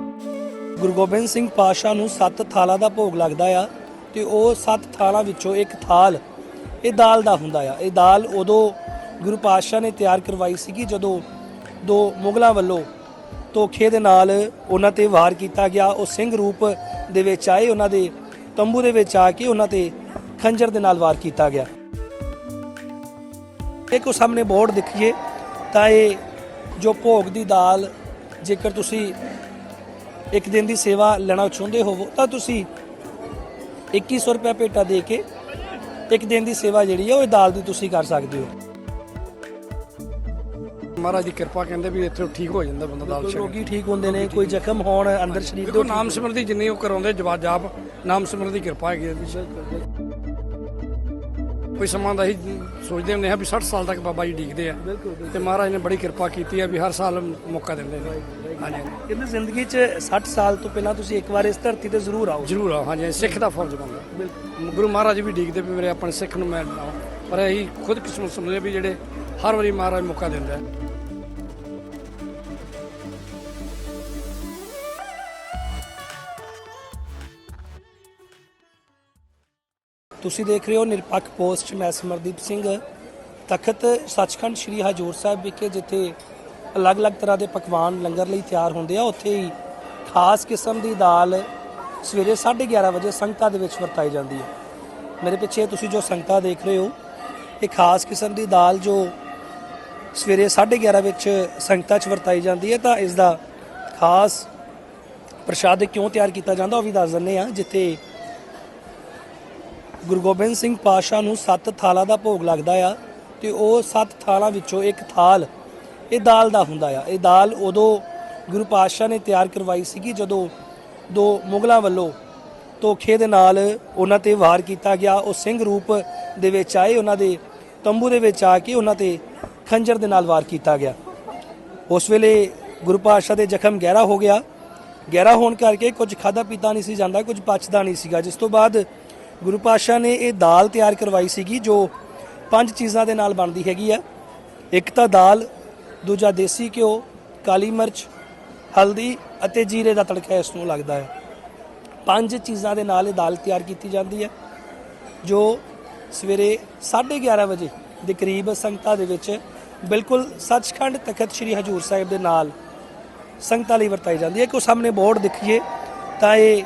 ਗੁਰੂ ਗੋਬਿੰਦ ਸਿੰਘ ਪਾਤਸ਼ਾਹ ਨੂੰ ਸੱਤ ਥਾਲਾਂ ਦਾ ਭੋਗ ਲੱਗਦਾ ਆ ਤੇ ਉਹ ਸੱਤ ਥਾਲਾਂ ਵਿੱਚੋਂ ਇੱਕ ਥਾਲ, ਇਹ ਦਾਲ ਦਾ ਹੁੰਦਾ ਆ। ਇਹ ਦਾਲ ਉਦੋਂ ਗੁਰੂ ਪਾਤਸ਼ਾਹ ਨੇ ਤਿਆਰ ਕਰਵਾਈ ਸੀਗੀ ਜਦੋਂ ਦੋ ਮੁਗਲਾਂ ਵੱਲੋਂ ਧੋਖੇ ਦੇ ਨਾਲ ਉਹਨਾਂ ਤੇ ਵਾਰ ਕੀਤਾ ਗਿਆ। ਉਹ ਸਿੰਘ ਰੂਪ ਦੇ ਵਿੱਚ ਆਏ, ਉਹਨਾਂ ਦੇ ਤੰਬੂ ਦੇ ਵਿੱਚ ਆ ਕੇ ਉਹਨਾਂ ਤੇ ਖੰਜਰ ਦੇ ਨਾਲ ਵਾਰ ਕੀਤਾ ਗਿਆ। ਇਹ ਕੋ ਸਾਹਮਣੇ ਬੋਰਡ ਦਿਖੀਏ ਤਾਂ ਇਹ ਜੋ ਭੋਗ ਦੀ ਦਾਲ ਜੇਕਰ ਤੁਸੀਂ ਇੱਕ ਦਿਨ ਦੀ ਸੇਵਾ ਲੈਣਾ ਚਾਹੁੰਦੇ ਹੋਵੋ ਤਾਂ ਤੁਸੀਂ 2100 ਰੁਪਏ ਭੇਟਾ ਦੇ ਕੇ ਇੱਕ ਦਿਨ ਦੀ ਸੇਵਾ ਜਿਹੜੀ ਹੈ ਉਹ ਦਾਲ ਦੀ ਤੁਸੀਂ ਕਰ ਸਕਦੇ ਹੋ। ਮਹਾਰਾਜ ਦੀ ਕਿਰਪਾ ਕਹਿੰਦੇ ਵੀ ਇੱਥੇ ਠੀਕ ਹੋ ਜਾਂਦਾ ਬੰਦਾ ਦਾਲ ਛਕ ਰੋਗੀ ਠੀਕ ਹੁੰਦੇ ਨੇ ਕੋਈ ਜ਼ਖਮ ਹੋਣ ਅੰਦਰ ਸਰੀਰ ਦੇ ਨਾਮ ਸਿਮਰਦੀ ਜਿੰਨੀ ਉਹ ਕਰਾਉਂਦੇ ਜਵਾਬ ਜਾਪ ਨਾਮ ਸਿਮਰਨ ਦੀ ਕਿਰਪਾ ਹੈਗੀ ਵਿੱਚ ਕੋਈ ਸਮਾਂ ਦਾ ਹੀ ਸੋਚਦੇ ਹੁੰਦੇ ਆ ਵੀ 60 ਸਾਲ ਤੱਕ ਬਾਬਾ ਜੀ ਡੀਕਦੇ ਆ। ਤੇ ਮਹਾਰਾਜ ਨੇ ਬੜੀ ਕਿਰਪਾ ਕੀਤੀ ਆ ਵੀ ਹਰ ਸਾਲ ਮੌਕਾ ਦਿੰਦੇ ਨੇ। ਹਾਂਜੀ। ਕਹਿੰਦੇ ਜ਼ਿੰਦਗੀ 'ਚ 60 ਸਾਲ ਤੋਂ ਪਹਿਲਾਂ ਤੁਸੀਂ ਇੱਕ ਵਾਰ ਇਸ ਧਰਤੀ ਤੇ ਜ਼ਰੂਰ ਆਓ। ਜ਼ਰੂਰ ਆਓ ਹਾਂਜੀ ਸਿੱਖ ਦਾ ਫਰਜ਼ ਬਣਦਾ। ਗੁਰੂ ਮਹਾਰਾਜ ਵੀ ਡੀਕਦੇ ਵੀ ਮੇਰੇ ਆਪਣੇ ਸਿੱਖ ਨੂੰ ਮੈਂ ਪਰ ਅਸੀਂ ਖੁਦ ਕਿਸਮਤ ਸਮਝਦੇ ਵੀ ਜਿਹੜੇ ਹਰ ਵਾਰੀ ਮਹਾਰਾਜ ਮੌਕਾ ਦਿੰਦਾ। ਹੈ ਤੁਸੀਂ ਦੇਖ ਰਹੇ ਹੋ ਨਿਰਪੱਖ ਪੋਸਟ ਮੈਂ ਸਿਮਰਦੀਪ ਸਿੰਘ। ਤਖਤ ਸੱਚਖੰਡ ਸ੍ਰੀ ਹਜੂਰ ਸਾਹਿਬ ਵਿਖੇ ਜਿੱਥੇ ਅਲੱਗ-ਅਲੱਗ ਤਰ੍ਹਾਂ ਦੇ ਪਕਵਾਨ ਲੰਗਰ ਲਈ ਤਿਆਰ ਹੁੰਦੇ ਆ, ਉੱਥੇ ਹੀ ਖਾਸ ਕਿਸਮ ਦੀ ਦਾਲ ਸਵੇਰੇ 11:30 ਵਜੇ ਸੰਗਤਾਂ ਦੇ ਵਿੱਚ ਵਰਤਾਈ ਜਾਂਦੀ ਹੈ। ਮੇਰੇ ਪਿੱਛੇ ਤੁਸੀਂ ਜੋ ਸੰਗਤਾਂ ਦੇਖ ਰਹੇ ਹੋ, ਇਹ ਖਾਸ ਕਿਸਮ ਦੀ ਦਾਲ ਜੋ ਸਵੇਰੇ 11:30 ਵਿੱਚ ਸੰਗਤਾਂ 'ਚ ਵਰਤਾਈ ਜਾਂਦੀ ਹੈ, ਤਾਂ ਇਸ ਦਾ ਖਾਸ ਪ੍ਰਸ਼ਾਦ ਕਿਉਂ ਤਿਆਰ ਕੀਤਾ ਜਾਂਦਾ ਉਹ ਵੀ ਦੱਸ ਦਿੰਦੇ ਆ ਜਿੱਥੇ ਗੁਰੂ ਗੋਬਿੰਦ ਸਿੰਘ ਪਾਤਸ਼ਾਹ ਨੂੰ ਸੱਤ ਥਾਲਾਂ ਦਾ ਭੋਗ ਲੱਗਦਾ ਆ ਤੇ ਉਹ ਸੱਤ ਥਾਲਾਂ ਵਿੱਚੋਂ ਇੱਕ ਥਾਲ ਇਹ ਦਾਲ ਦਾ ਹੁੰਦਾ ਆ। ਇਹ ਦਾਲ ਉਦੋਂ ਗੁਰੂ ਪਾਤਸ਼ਾਹ ਨੇ ਤਿਆਰ ਕਰਵਾਈ ਸੀਗੀ ਜਦੋਂ ਦੋ ਮੁਗਲਾਂ ਵੱਲੋਂ ਧੋਖੇ ਦੇ ਨਾਲ ਉਹਨਾਂ ਤੇ ਵਾਰ ਕੀਤਾ ਗਿਆ। ਉਹ ਸਿੰਘ ਰੂਪ ਦੇ ਵਿੱਚ ਆਏ, ਉਹਨਾਂ ਦੇ ਤੰਬੂ ਦੇ ਵਿੱਚ ਆ ਕੇ ਉਹਨਾਂ ਤੇ ਖੰਜਰ ਦੇ ਨਾਲ ਵਾਰ ਕੀਤਾ ਗਿਆ। ਉਸ ਵੇਲੇ ਗੁਰੂ ਪਾਤਸ਼ਾਹ ਦੇ ਜ਼ਖਮ ਗਹਿਰਾ ਹੋ ਗਿਆ। ਗਹਿਰਾ ਹੋਣ ਕਰਕੇ ਕੁਝ ਖਾਦਾ ਪੀਤਾ ਨਹੀਂ ਸੀ ਜਾਂਦਾ, ਕੁਝ ਪਚਦਾ ਨਹੀਂ ਸੀਗਾ। ਜਿਸ ਤੋਂ ਬਾਅਦ ਗੁਰੂ ਪਾਤਸ਼ਾਹ ਨੇ ਇਹ ਦਾਲ ਤਿਆਰ ਕਰਵਾਈ ਸੀਗੀ, ਜੋ ਪੰਜ ਚੀਜ਼ਾਂ ਦੇ ਨਾਲ ਬਣਦੀ ਹੈਗੀ ਆ। ਇੱਕ ਤਾਂ ਦਾਲ, ਦੂਜਾ ਦੇਸੀ ਘਿਓ, ਕਾਲੀ ਮਿਰਚ, ਹਲਦੀ ਅਤੇ ਜੀਰੇ ਦਾ ਤੜਕਾ ਇਸ ਨੂੰ ਲੱਗਦਾ ਹੈ। ਪੰਜ ਚੀਜ਼ਾਂ ਦੇ ਨਾਲ ਇਹ ਦਾਲ ਤਿਆਰ ਕੀਤੀ ਜਾਂਦੀ ਹੈ, ਜੋ ਸਵੇਰੇ 11:30 ਵਜੇ ਦੇ ਕਰੀਬ ਸੰਗਤਾਂ ਦੇ ਵਿੱਚ ਬਿਲਕੁਲ ਸੱਚਖੰਡ ਤਖਤ ਸ੍ਰੀ ਹਜੂਰ ਸਾਹਿਬ ਦੇ ਨਾਲ ਸੰਗਤਾਂ ਲਈ ਵਰਤਾਈ ਜਾਂਦੀ ਹੈ। ਕਿ ਉਹ ਸਾਹਮਣੇ ਬੋਰਡ ਦਿਖੀਏ, ਤਾਂ ਇਹ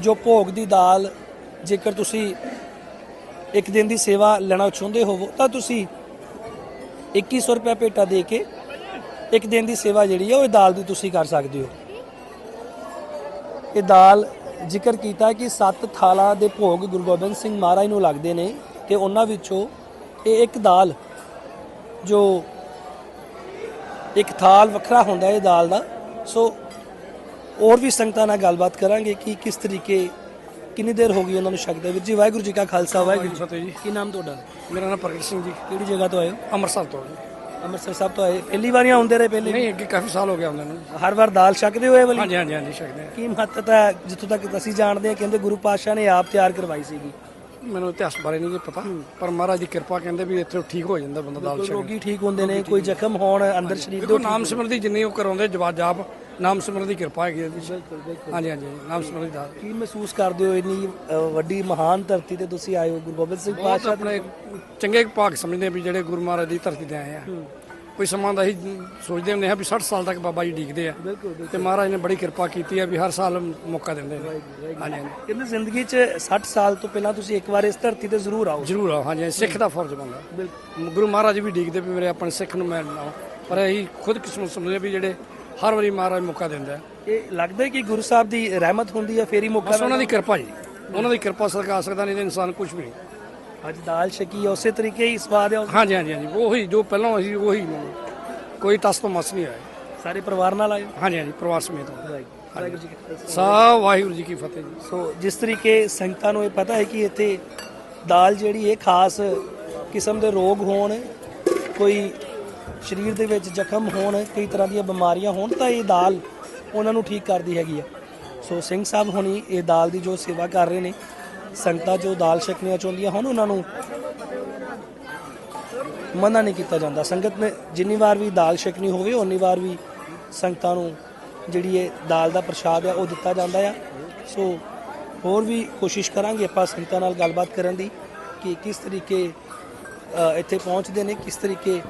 ਜੋ ਭੋਗ ਦੀ ਦਾਲ ਜੇਕਰ ਤੁਸੀਂ ਇੱਕ ਦਿਨ ਦੀ ਸੇਵਾ ਲੈਣਾ ਚਾਹੁੰਦੇ ਹੋਵੋ, ਤਾਂ ਤੁਸੀਂ 2100 ਰੁਪਏ ਭੇਟਾ ਦੇ ਕੇ ਇੱਕ ਦਿਨ ਦੀ ਸੇਵਾ ਜਿਹੜੀ ਹੈ ਉਹ ਇਹ ਦਾਲ ਦੀ ਤੁਸੀਂ ਕਰ ਸਕਦੇ ਹੋ। ਇਹ ਦਾਲ ਜ਼ਿਕਰ ਕੀਤਾ ਕਿ ਸੱਤ ਥਾਲਾਂ ਦੇ ਭੋਗ ਗੁਰੂ ਗੋਬਿੰਦ ਸਿੰਘ ਮਹਾਰਾਜ ਨੂੰ ਲੱਗਦੇ ਨੇ ਤੇ ਉਹਨਾਂ ਵਿੱਚੋਂ ਇਹ ਇੱਕ ਦਾਲ, ਜੋ ਇੱਕ ਥਾਲ ਵੱਖਰਾ ਹੁੰਦਾ ਹੈ ਇਹ ਦਾਲ ਦਾ। ਸੋ ਹੋਰ ਵੀ ਸੰਗਤਾਂ ਨਾਲ ਗੱਲਬਾਤ ਕਰਾਂਗੇ ਕਿ ਕਿਸ ਤਰੀਕੇ ਕਿੰਨੀ ਦੇਰ ਹੋ ਗਈ ਉਹਨਾਂ ਨੂੰ ਸ਼ੱਕ ਦੇ ਵਿੱਚ? ਜੀ ਵਾਹਿਗੁਰੂ ਜੀ ਕਾ ਖਾਲਸਾ ਵਾਹਿਗੁਰੂ ਜੀ ਫਤਿਹ ਜੀ। ਕੀ ਨਾਮ ਤੁਹਾਡਾ? ਮੇਰਾ ਨਾਮ ਪ੍ਰਗਟ ਸਿੰਘ ਜੀ। ਕਿਹੜੀ ਜਗ੍ਹਾ ਤੋਂ ਆਏ ਹੋ? ਅੰਮ੍ਰਿਤਸਰ ਤੋਂ ਜੀ। ਅੰਮ੍ਰਿਤਸਰ ਸਾਹਿਬ ਤੋਂ ਆਏ ਪਹਿਲੀ ਵਾਰੀਆਂ ਆਉਂਦੇ ਰਹੇ ਪਹਿਲੇ ਨਹੀਂ ਅੱਗੇ ਕਾਫੀ ਸਾਲ ਹੋ ਗਏ ਆਉਂਦੇ ਨੂੰ। ਹਰ ਵਾਰ ਦਾਲ ਛਕਦੇ ਹੋਏ ਵਾਲੀ? ਹਾਂਜੀ ਹਾਂਜੀ ਹਾਂਜੀ ਛਕਦੇ ਆ। ਕੀ ਮਹੱਤਤਾ ਜਿੱਥੋਂ ਤੱਕ ਅਸੀਂ ਜਾਣਦੇ ਹਾਂ? ਕਹਿੰਦੇ ਗੁਰੂ ਪਾਤਸ਼ਾਹ ਨੇ ਆਪ ਤਿਆਰ ਕਰਵਾਈ ਸੀਗੀ। ਮੈਨੂੰ ਇਤਿਹਾਸ ਬਾਰੇ ਨਹੀਂ ਜੀ ਪਤਾ। ਪਰ ਮਹਾਰਾਜ ਦੀ ਕਿਰਪਾ ਕਹਿੰਦੇ ਵੀ ਇੱਥੇ ਠੀਕ ਹੋ ਜਾਂਦਾ ਬੰਦਾ ਦਾਲ ਛਕ ਰੋਗੀ ਠੀਕ ਹੁੰਦੇ ਨੇ ਕੋਈ ਜ਼ਖਮ ਹੋਣ ਅੰਦਰ ਸਰੀਰ ਦੇ ਦੇਖੋ ਨਾਮ ਸਿਮਰਦੀ ਜਿੰਨੀ ਉਹ ਕਰਾਉਂਦੇ ਜਵਾਬ ਜਾਪ ਨਾਮ ਸਿਮਰਨ ਦੀ ਕਿਰਪਾ ਹੈਗੀ ਹਾਂਜੀ ਹਾਂਜੀ ਨਾਮ ਸਿਮਰਨ ਦੀ ਕੀ ਮਹਿਸੂਸ ਕਰਦੇ ਹੋ ਇੰਨੀ ਅ, ਵੱਡੀ ਮਹਾਨ ਧਰਤੀ ਤੇ ਤੁਸੀਂ ਆਏ ਹੋ? ਗੁਰੂ ਗੋਬਿੰਦ ਸਿੰਘ ਬਹੁਤ ਪਾਤਸ਼ਾਹ ਆਪਣੇ ਚੰਗੇ ਭਾਗ ਸਮਝਦੇ ਵੀ ਜਿਹੜੇ ਗੁਰੂ ਮਹਾਰਾਜ ਦੀ ਧਰਤੀ ਤੇ ਆਏ ਆ। ਕੋਈ ਸਮਾਂ ਦਾ ਹੀ ਸੋਚਦੇ ਹੁੰਦੇ ਆ ਵੀ 60 ਸਾਲ ਤੱਕ ਬਾਬਾ ਜੀ ਡੀਕਦੇ ਆ। ਤੇ ਮਹਾਰਾਜ ਨੇ ਬੜੀ ਕਿਰਪਾ ਕੀਤੀ ਆ ਵੀ ਹਰ ਸਾਲ ਮੌਕਾ ਦਿੰਦੇ ਨੇ। ਹਾਂਜੀ ਹਾਂਜੀ। ਕਹਿੰਦੇ ਜ਼ਿੰਦਗੀ 'ਚ 60 ਸਾਲ ਤੋਂ ਪਹਿਲਾਂ ਤੁਸੀਂ ਇੱਕ ਵਾਰ ਇਸ ਧਰਤੀ ਤੇ ਜ਼ਰੂਰ ਆਓ। ਜ਼ਰੂਰ ਆਓ ਹਾਂਜੀ ਸਿੱਖ ਦਾ ਫਰਜ਼ ਬਣਦਾ। ਗੁਰੂ ਮਹਾਰਾਜ ਵੀ ਡੀਕਦੇ ਵੀ ਮੇਰੇ ਆਪਣੇ ਸਿੱਖ ਨੂੰ ਮੈਂ ਲਾਵਾਂ ਪਰ ਅਸੀਂ ਖੁਦ ਕਿਸਮਤ ਸਮਝਦੇ ਵੀ ਜਿਹੜੇ ਹਰ ਵਾਰੀ ਮਹਾਰਾਜ ਮੌਕਾ ਦਿੰਦਾ ਹੈ। ਇਹ ਲੱਗਦਾ ਹੈ ਕਿ ਗੁਰੂ ਸਾਹਿਬ ਦੀ ਰਹਿਮਤ ਹੁੰਦੀ ਹੈ ਫੇਰ ਹੀ ਮੌਕਾ ਬਸ ਉਹਨਾਂ ਦੀ ਕਿਰਪਾ ਜੀ। ਉਹਨਾਂ ਦੀ ਕਿਰਪਾ ਸਦਕਾ ਆ ਸਕਦਾ ਨਹੀਂ ਤੇ ਇਨਸਾਨ ਕੁਝ ਵੀ ਨਹੀਂ। ਅੱਜ ਦਾਲ ਛਕੀ ਹੈ, ਉਸੇ ਤਰੀਕੇ ਹੀ ਸਵਾਦ ਹੈ ਹਾਂਜੀ ਹਾਂਜੀ ਹਾਂਜੀ। ਉਹੀ ਜੋ ਪਹਿਲਾਂ ਅਸੀਂ ਉਹੀ ਕੋਈ ਤਸ ਤੋਂ ਮਸ ਨਹੀਂ ਆਇਆ। ਸਾਰੇ ਪਰਿਵਾਰ ਨਾਲ ਆਏ? ਹੋ ਹਾਂਜੀ ਹਾਂਜੀ ਪ੍ਰਵਾਸ ਸਮੇਤ ਵਾਹਿਗੁਰੂ ਜੀ ਕੀ ਫਤਿਹ। ਸਾ ਵਾਹਿਗੁਰੂ ਜੀ ਕੀ ਫਤਿਹ ਜੀ। ਸੋ ਜਿਸ ਤਰੀਕੇ ਸੰਗਤਾਂ ਨੂੰ ਇਹ ਪਤਾ ਹੈ ਕਿ ਇੱਥੇ ਦਾਲ ਜਿਹੜੀ ਹੈ ਖਾਸ ਕਿਸਮ ਦੇ ਰੋਗ ਹੋਣ ਕੋਈ ਸਰੀਰ ਦੇ ਵਿੱਚ ਜ਼ਖਮ ਹੋਣ, ਕਈ ਤਰ੍ਹਾਂ ਦੀਆਂ ਬਿਮਾਰੀਆਂ ਹੋਣ ਤਾਂ ਇਹ ਦਾਲ ਉਹਨਾਂ ਨੂੰ ਠੀਕ ਕਰਦੀ ਹੈਗੀ ਆ। ਸੋ ਸਿੰਘ ਸਾਹਿਬ ਹੁਣੀ ਇਹ ਦਾਲ ਦੀ ਜੋ ਸੇਵਾ ਕਰ ਰਹੇ ਨੇ, ਸੰਗਤਾਂ ਜੋ ਦਾਲ ਛਕਣੀਆਂ ਚਾਹੁੰਦੀਆਂ ਹਨ ਉਹਨਾਂ ਨੂੰ ਮਨਾ ਨਹੀਂ ਕੀਤਾ ਜਾਂਦਾ। ਸੰਗਤ ਨੇ ਜਿੰਨੀ ਵਾਰ ਵੀ ਦਾਲ ਛਕਣੀ ਹੋਵੇ ਉਨੀ ਵਾਰ ਵੀ ਸੰਗਤਾਂ ਨੂੰ ਜਿਹੜੀ ਇਹ ਦਾਲ ਦਾ ਪ੍ਰਸ਼ਾਦ ਹੈ ਉਹ ਦਿੱਤਾ ਜਾਂਦਾ ਆ। ਸੋ ਹੋਰ ਵੀ ਕੋਸ਼ਿਸ਼ ਕਰਾਂਗੇ ਆਪਾਂ ਸੰਗਤਾਂ ਨਾਲ ਗੱਲਬਾਤ ਕਰਨ ਦੀ ਕਿ ਕਿਸ ਤਰੀਕੇ ਇੱਥੇ ਪਹੁੰਚਦੇ ਨੇ, ਕਿਸ ਤਰੀਕੇ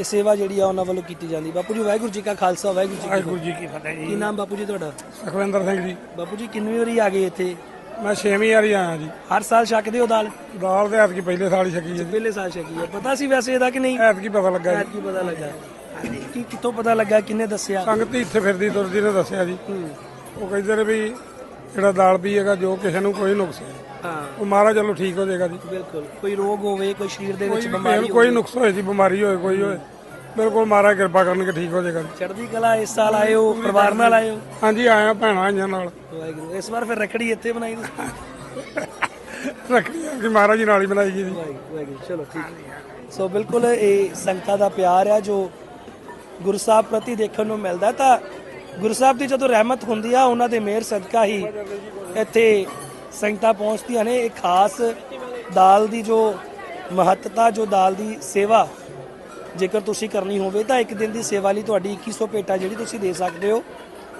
ਇਹ ਸੇਵਾ ਜਿਹੜੀ ਆ ਉਹਨਾਂ ਵੱਲੋਂ ਕੀਤੀ ਜਾਂਦੀ। ਬਾਪੂ ਜੀ ਵਾਹਿਗੁਰੂ ਜੀ ਕਾ ਖਾਲਸਾ ਵਾਹਿਗੁਰੂ ਜੀ ਕੀ ਵਾਹਿਗੁਰੂ ਜੀ ਕੀ ਫਤਿਹ। ਜੀ। ਕੀ ਨਾਮ ਬਾਪੂ ਜੀ ਤੁਹਾਡਾ? ਸੁਖਵਿੰਦਰ ਸਿੰਘ ਜੀ। ਬਾਪੂ ਜੀ ਕਿੰਨੀ ਵਾਰੀ ਆ ਗਏ ਇੱਥੇ? ਮੈਂ 6ਵੀਂ ਵਾਰੀ ਆਇਆ ਜੀ। ਹਰ ਸਾਲ ਛਕਦੇ ਹੋ ਦਾਲ? ਦਾਲ ਦੇ ਐਤਕੀ ਪਹਿਲੇ ਸਾਲ ਹੀ ਛਕੀ ਹੈ ਜੀ। ਪਹਿਲੇ ਸਾਲ ਛਕੀ ਹੈ। ਪਤਾ ਸੀ ਵੈਸੇ ਇਹਦਾ ਕਿ ਨਹੀਂ? ਐਤਕੀ ਪਤਾ ਲੱਗਾ ਜੀ। ਕੀ ਪਤਾ ਲੱਗਾ। ਕੀ ਕਿੱਥੋਂ ਪਤਾ ਲੱਗਾ? ਕਿੰਨੇ ਦੱਸਿਆ? ਸੰਗਤ ਹੀ ਇੱਥੇ ਫਿਰਦੀ ਤੁਰਦੀ ਨੇ ਦੱਸਿਆ ਜੀ। ਉਹ ਕਹਿੰਦੇ ਨੇ ਵੀ ਜਿਹੜਾ ਦਾਲ ਪੀਏਗਾ ਜੋ ਕਿਸੇ ਨੂੰ ਕੋਈ ਨੁਕਸ ਨਹੀਂ ਹਾਂ। ਉਹ ਮਹਾਰਾਜ ਚਲੋ ਠੀਕ ਹੋ ਜਾਏਗਾ ਜੀ। ਬਿਲਕੁਲ। ਕੋਈ ਰੋਗ ਹੋਵੇ ਕੋਈ ਸਰੀਰ ਦੇ ਵਿੱਚ ਬਿਮਾਰੀ ਕੋਈ- ਕੋਈ ਨੁਕਸ ਹੋਏ ਜੀ ਬਿਮਾਰੀ ਹੋਏ ਕੋਈ ਹੋਏ। ਬਿਲਕੁਲ ਮਹਾਰਾਜ ਕਿਰਪਾ ਕਰਨਗੇ ਠੀਕ ਹੋ ਜਾਏਗਾ ਜੀ। ਚੜ੍ਹਦੀ ਕਲਾ ਇਸ ਸਾਲ ਆਏ ਹੋ ਪਰਿਵਾਰ ਨਾਲ ਆਏ ਹੋ ਹਾਂਜੀ ਆਇਆ ਭੈਣਾਂ ਆਈਆਂ ਨਾਲ। ਵਾਹਿਗੁਰੂ। ਇਸ ਵਾਰ ਫਿਰ ਰਖੜੀ ਇੱਥੇ ਬਣਾਈ ਤੁਸੀਂ? ਰੱਖੜੀ ਕਿ ਮਹਾਰਾਜ ਜੀ ਨਾਲ ਹੀ ਬਣਾਈ ਗਈ ਜੀ। ਵਾਹਿਗੁਰੂ ਚਲੋ ਠੀਕ ਸੋ ਬਿਲਕੁਲ ਇਹ ਸੰਗਤਾਂ ਦਾ ਪਿਆਰ ਹੈ ਜੋ ਗੁਰੂ ਸਾਹਿਬ ਪ੍ਰਤੀ ਦੇਖਣ ਨੂੰ ਮਿਲਦਾ ਤਾਂ ਗੁਰੂ ਸਾਹਿਬ ਦੀ ਜਦੋਂ ਰਹਿਮਤ ਹੁੰਦੀ ਆ ਉਹਨਾਂ ਦੇ ਮਿਹਰ ਸਦਕਾ ਹੀ ਇੱਥੇ ਸੰਗਤਾਂ ਪਹੁੰਚਦੀਆਂ ਨੇ। ਇਹ ਖਾਸ ਦਾਲ ਦੀ ਜੋ ਮਹੱਤਤਾ, ਜੋ ਦਾਲ ਦੀ ਸੇਵਾ ਜੇਕਰ ਤੁਸੀਂ ਕਰਨੀ ਹੋਵੇ, ਤਾਂ ਇੱਕ ਦਿਨ ਦੀ ਸੇਵਾ ਲਈ ਤੁਹਾਡੀ 2100 ਪੇਟਾ ਜਿਹੜੀ ਤੁਸੀਂ ਦੇ ਸਕਦੇ ਹੋ।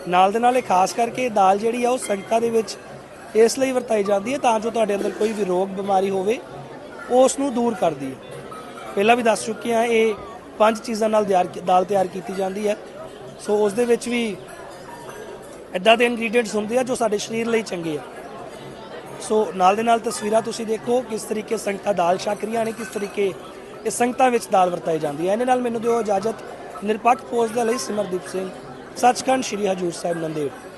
ਨਾਲ ਦੇ ਨਾਲ ਇਹ ਖਾਸ ਕਰਕੇ ਦਾਲ ਜਿਹੜੀ ਆ, ਉਹ ਸੰਗਤਾਂ ਦੇ ਵਿੱਚ ਇਸ ਲਈ ਵਰਤਾਈ ਜਾਂਦੀ ਹੈ ਤਾਂ ਜੋ ਤੁਹਾਡੇ ਅੰਦਰ ਕੋਈ ਵੀ ਰੋਗ, ਬਿਮਾਰੀ ਹੋਵੇ, ਉਸ ਨੂੰ ਦੂਰ ਕਰਦੀ ਹੈ। ਪਹਿਲਾਂ ਵੀ ਦੱਸ ਚੁੱਕੇ ਹਾਂ, ਇਹ ਪੰਜ ਚੀਜ਼ਾਂ ਨਾਲ ਤਿਆਰ ਦਾਲ ਤਿਆਰ ਕੀਤੀ ਜਾਂਦੀ ਹੈ। ਸੋ ਉਸ ਦੇ ਵਿੱਚ ਵੀ ਇਦਾਂ ਦੇ ਇੰਗਰੀਡੀਅੰਟਸ ਹੁੰਦੇ ਆ ਜੋ ਸਾਡੇ ਸਰੀਰ ਲਈ ਚੰਗੇ ਆ। ਸੋ ਨਾਲ ਦੇ ਨਾਲ ਤਸਵੀਰਾਂ ਤੁਸੀਂ ਦੇਖੋ ਕਿਸ ਤਰੀਕੇ ਸੰਗਤਾਂ ਦਾਲ ਛਕ ਰਹੀਆਂ ਨੇ, ਕਿਸ ਤਰੀਕੇ ਇਹ ਸੰਗਤਾਂ ਵਿੱਚ ਦਾਲ ਵਰਤਾਈ ਜਾਂਦੀ ਹੈ ਇਹਦੇ ਨਾਲ ਮੈਨੂੰ ਦਿਓ ਇਜਾਜ਼ਤ। ਨਿਰਪੱਖ ਪੋਸਟ ਦੇ ਲਈ ਸਿਮਰਦੀਪ ਸਿੰਘ, ਸੱਚਖੰਡ ਸ੍ਰੀ ਹਜੂਰ ਸਾਹਿਬ, ਨੰਦੇੜ।